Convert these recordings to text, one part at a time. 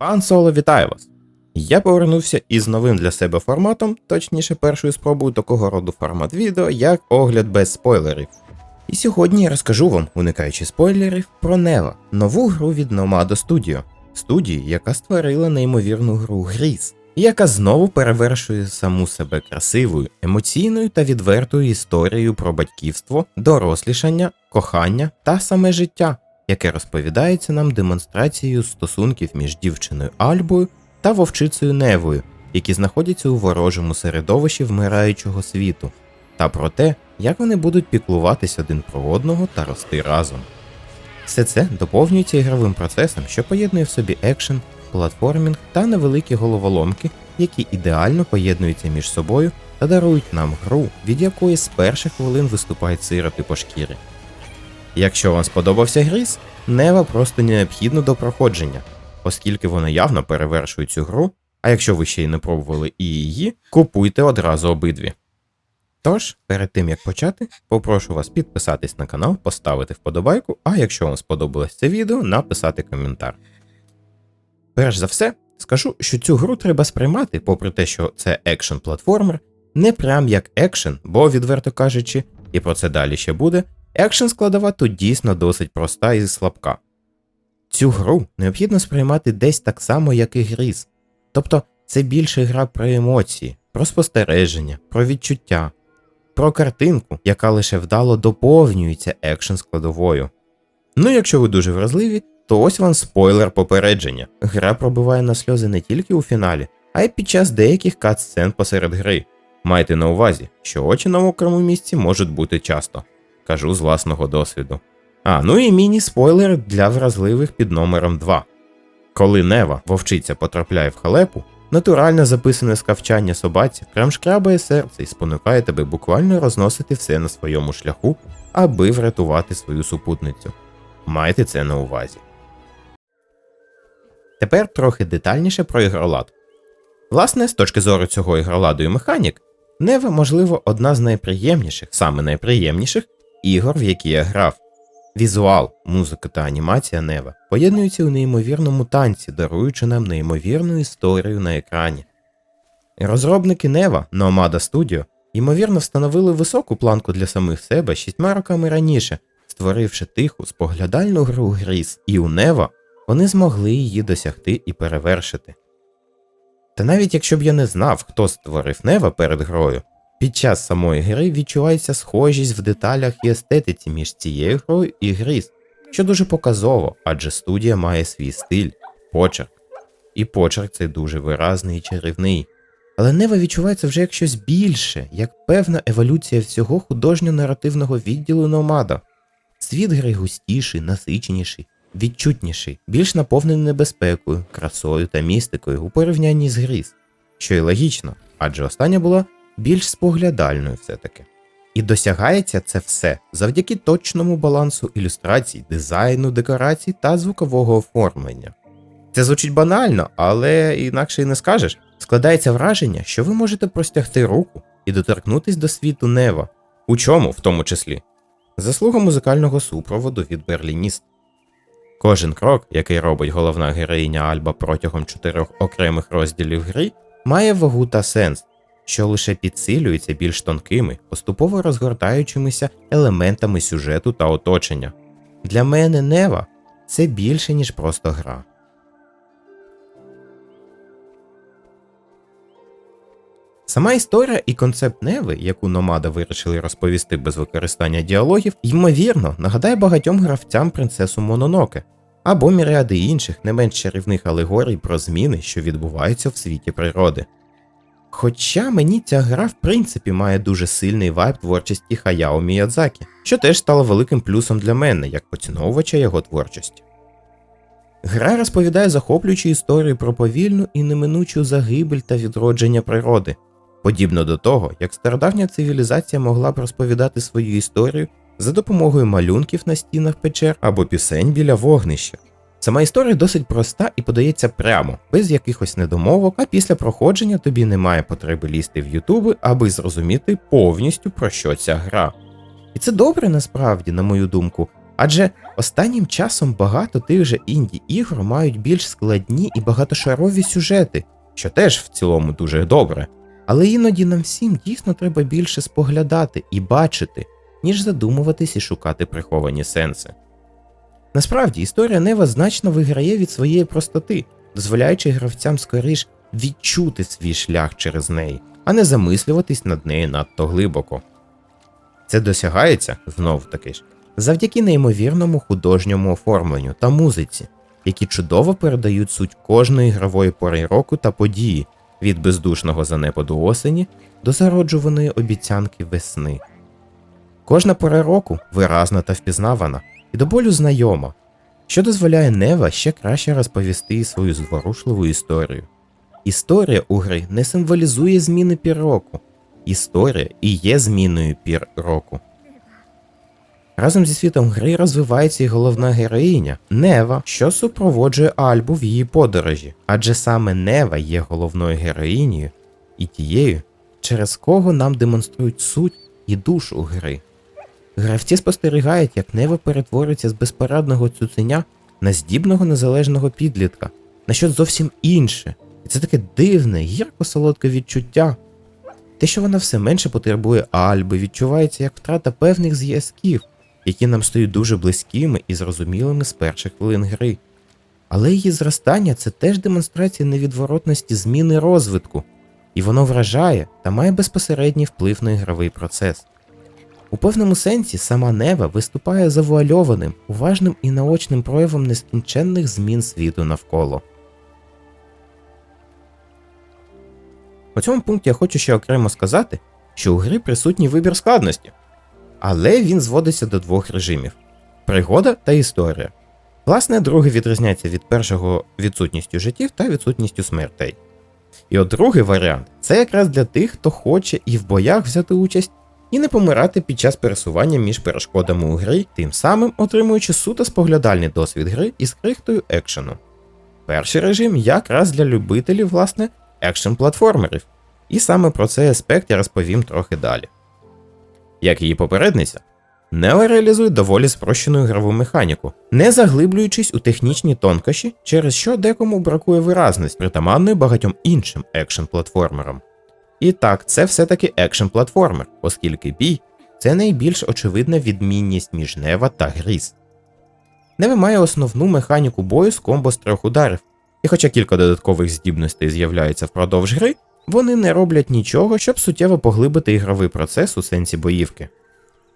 Пан Соло, вітаю вас! Я повернувся із новим для себе форматом, точніше, першою спробою такого роду формат відео, як огляд без спойлерів. І сьогодні я розкажу вам, уникаючи спойлерів, про Нева, нову гру від Nomado Studio, студії, яка створила неймовірну гру Гріз, яка знову перевершує саму себе красивою, емоційною та відвертою історією про батьківство, дорослішання, кохання та саме життя, яке розповідається нам демонстрацією стосунків між дівчиною Альбою та вовчицею Невою, які знаходяться у ворожому середовищі вмираючого світу, та про те, як вони будуть піклуватись один про одного та рости разом. Все це доповнюється ігровим процесом, що поєднує в собі екшен, платформінг та невеликі головоломки, які ідеально поєднуються між собою та дарують нам гру, від якої з перших хвилин виступають сироти по шкірі. Якщо вам сподобався Гріз, Нева просто необхідно до проходження, оскільки вона явно перевершує цю гру, а якщо ви ще й не пробували і її, купуйте одразу обидві. Тож, перед тим як почати, попрошу вас підписатись на канал, поставити вподобайку, а якщо вам сподобалось це відео, написати коментар. Перш за все, скажу, що цю гру треба сприймати, попри те, що це екшен платформер, не прям як екшен, бо, відверто кажучи, і про це далі ще буде, екшен складова тут дійсно досить проста і слабка. Цю гру необхідно сприймати десь так само, як і Гріз. Тобто це більше гра про емоції, про спостереження, про відчуття, про картинку, яка лише вдало доповнюється екшен складовою. Ну, якщо ви дуже вразливі, то ось вам спойлер попередження. Гра пробиває на сльози не тільки у фіналі, а й під час деяких кат-сцен посеред гри. Майте на увазі, що очі на мокрому місці можуть бути часто. Кажу з власного досвіду. А, ну і міні-спойлер для вразливих під номером 2. Коли Нева, вовчиця, потрапляє в халепу, натурально записане скавчання собаці прям шкрабає серце і спонукає тебе буквально розносити все на своєму шляху, аби врятувати свою супутницю. Майте це на увазі. Тепер трохи детальніше про ігролад. Власне, з точки зору цього ігроладу і механік, Нева, можливо, одна з найприємніших, саме найприємніших ігор, в які я грав. Візуал, музика та анімація Нева поєднуються у неймовірному танці, даруючи нам неймовірну історію на екрані. Розробники Нева Nomada Studio, ймовірно, встановили високу планку для самих себе шістьма роками раніше, створивши тиху, споглядальну гру Гріз, і у Нева вони змогли її досягти і перевершити. Та навіть якщо б я не знав, хто створив Нева перед грою, під час самої гри відчувається схожість в деталях і естетиці між цією грою і Гріз, що дуже показово, адже студія має свій стиль, почерк. І почерк цей дуже виразний і чарівний. Але Нева відчувається вже як щось більше, як певна еволюція всього художньо-наративного відділу Номада. Світ гри густіший, насиченіший, відчутніший, більш наповнений небезпекою, красою та містикою у порівнянні з Гріз, що й логічно, адже остання була більш споглядальною все-таки. І досягається це все завдяки точному балансу ілюстрацій, дизайну, декорацій та звукового оформлення. Це звучить банально, але інакше й не скажеш. Складається враження, що ви можете простягти руку і доторкнутись до світу Нева. У чому, в тому числі? Заслуга музикального супроводу від Берлініст. Кожен крок, який робить головна героїня Альба протягом чотирьох окремих розділів гри, має вагу та сенс, що лише підсилюється більш тонкими, поступово розгортаючимися елементами сюжету та оточення. Для мене Нева це більше, ніж просто гра. Сама історія і концепт Неви, яку Номада вирішили розповісти без використання діалогів, ймовірно, нагадає багатьом гравцям принцесу Мононоке або міріади інших не менш чарівних алегорій про зміни, що відбуваються в світі природи. Хоча мені ця гра в принципі має дуже сильний вайб творчості Хаяо Міядзакі, що теж стало великим плюсом для мене як поціновувача його творчості. Гра розповідає захоплюючу історію про повільну і неминучу загибель та відродження природи, подібно до того, як стародавня цивілізація могла б розповідати свою історію за допомогою малюнків на стінах печер або пісень біля вогнища. Сама історія досить проста і подається прямо, без якихось недомовок, а після проходження тобі немає потреби лізти в Ютуби, аби зрозуміти повністю про що ця гра. І це добре насправді, на мою думку, Адже останнім часом багато тих же інді ігор мають більш складні і багатошарові сюжети, що теж в цілому дуже добре. Але іноді нам всім дійсно треба більше споглядати і бачити, ніж задумуватись і шукати приховані сенси. Насправді, історія Нева значно виграє від своєї простоти, дозволяючи гравцям скоріш відчути свій шлях через неї, а не замислюватись над нею надто глибоко. Це досягається, знов таки ж, завдяки неймовірному художньому оформленню та музиці, які чудово передають суть кожної гравої пори року та події від бездушного занепаду осені до зароджуваної обіцянки весни. Кожна пора року виразна та впізнавана і до болю знайома, що дозволяє Нева ще краще розповісти свою зворушливу історію. Історія у гри не символізує зміни пір року. Історія і є зміною пір року. Разом зі світом гри розвивається і головна героїня Нева, що супроводжує Альбу в її подорожі, адже саме Нева є головною героїнею і тією, через кого нам демонструють суть і душу гри. Гравці спостерігають, як Нева перетворюється з безпорадного цуценя на здібного незалежного підлітка, на щось зовсім інше. І це таке дивне, гірко солодке відчуття. Те, що вона все менше потребує Альби, відчувається як втрата певних зв'язків, які нам стають дуже близькими і зрозумілими з перших хвилин гри. Але її зростання це теж демонстрація невідворотності зміни розвитку, і воно вражає та має безпосередній вплив на ігровий процес. У певному сенсі сама Нева виступає завуальованим, уважним і наочним проявом нескінченних змін світу навколо. У цьому пункті я хочу ще окремо сказати, що у грі присутній вибір складності, але він зводиться до двох режимів: пригода та історія. Власне, другий відрізняється від першого відсутністю життів та відсутністю смертей. І от другий варіант це якраз для тих, хто хоче і в боях взяти участь, і не помирати під час пересування між перешкодами у грі, тим самим отримуючи суто споглядальний досвід гри із крихтою екшену. Перший режим якраз для любителів, власне, екшн платформерів, і саме про цей аспект я розповім трохи далі. Як її попередниця, Нео реалізує доволі спрощену ігрову механіку, не заглиблюючись у технічні тонкощі, через що декому бракує виразності, притаманної багатьом іншим екшн платформерам. І так, це все-таки екшн платформер, оскільки бій це найбільш очевидна відмінність між Нева та Гріз. Нева має основну механіку бою з комбо з трьох ударів, і хоча кілька додаткових здібностей з'являються впродовж гри, вони не роблять нічого, щоб суттєво поглибити ігровий процес у сенсі боївки.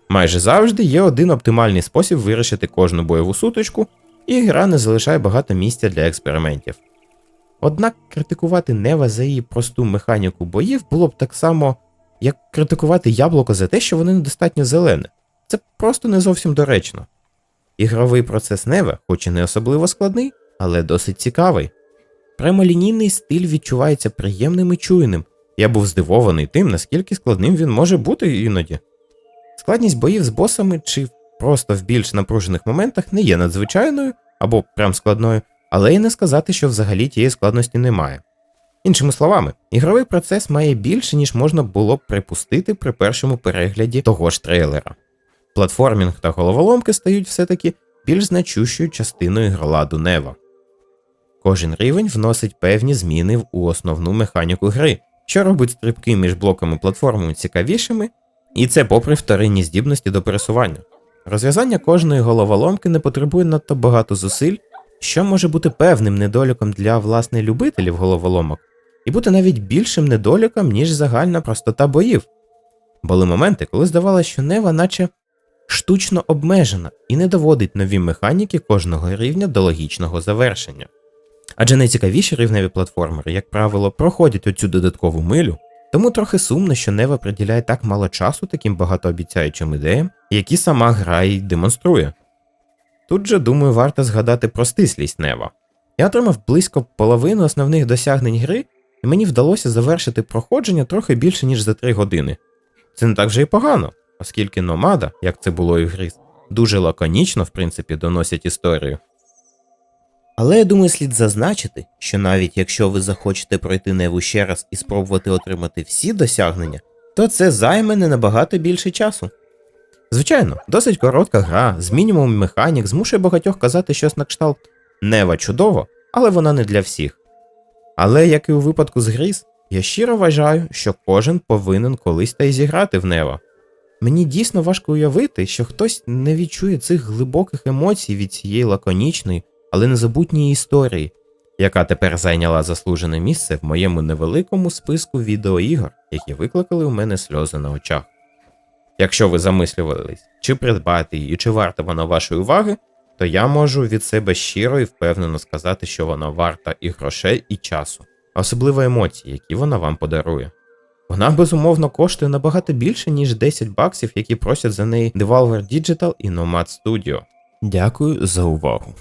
Майже завжди є один оптимальний спосіб вирішити кожну бойову сутичку, і гра не залишає багато місця для експериментів. Однак критикувати Нева за її просту механіку боїв було б так само, як критикувати яблуко за те, що воно недостатньо зелене. Це просто не зовсім доречно. Ігровий процес Нева, хоч і не особливо складний, але досить цікавий. Прямолінійний стиль відчувається приємним і чуйним. Я був здивований тим, наскільки складним він може бути іноді. Складність боїв з босами чи просто в більш напружених моментах не є надзвичайною або прям складною, але й не сказати, що взагалі тієї складності немає. Іншими словами, ігровий процес має більше, ніж можна було б припустити при першому перегляді того ж трейлера. Платформінг та головоломки стають все-таки більш значущою частиною ігроладу Нева. Кожен рівень вносить певні зміни у основну механіку гри, що робить стрибки між блоками платформи цікавішими, і це попри вторинні здібності до пересування. Розв'язання кожної головоломки не потребує надто багато зусиль, що може бути певним недоліком для власне любителів головоломок, і бути навіть більшим недоліком, ніж загальна простота боїв. Були моменти, коли здавалося, що Нева наче штучно обмежена і не доводить нові механіки кожного рівня до логічного завершення. Адже найцікавіші рівневі платформери, як правило, проходять оцю додаткову милю, тому трохи сумно, що Нева приділяє так мало часу таким багатообіцяючим ідеям, які сама гра й демонструє. Тут же, думаю, варто згадати про стислість Нева. Я отримав близько половини основних досягнень гри, і мені вдалося завершити проходження трохи більше, ніж за 3 години. Це не так вже й погано, оскільки Номада, як це було і в Гріз, дуже лаконічно, в принципі, доносять історію. Але я думаю, слід зазначити, що навіть якщо ви захочете пройти Неву ще раз і спробувати отримати всі досягнення, то це займе не набагато більше часу. Звичайно, досить коротка гра з мінімумом механік змушує багатьох казати щось на кшталт Нева чудово, але вона не для всіх. Але як і у випадку з Гріз, я щиро вважаю, що кожен повинен колись та й зіграти в Нева. Мені дійсно важко уявити, що хтось не відчує цих глибоких емоцій від цієї лаконічної, але незабутньої історії, яка тепер зайняла заслужене місце в моєму невеликому списку відеоігор, які викликали у мене сльози на очах. Якщо ви замислювались, чи придбати її, чи варта вона вашої уваги, то я можу від себе щиро і впевнено сказати, що вона варта і грошей, і часу, а особливо емоцій, які вона вам подарує. Вона безумовно коштує набагато більше, ніж 10 баксів, які просять за неї Devolver Digital і Nomad Studio. Дякую за увагу.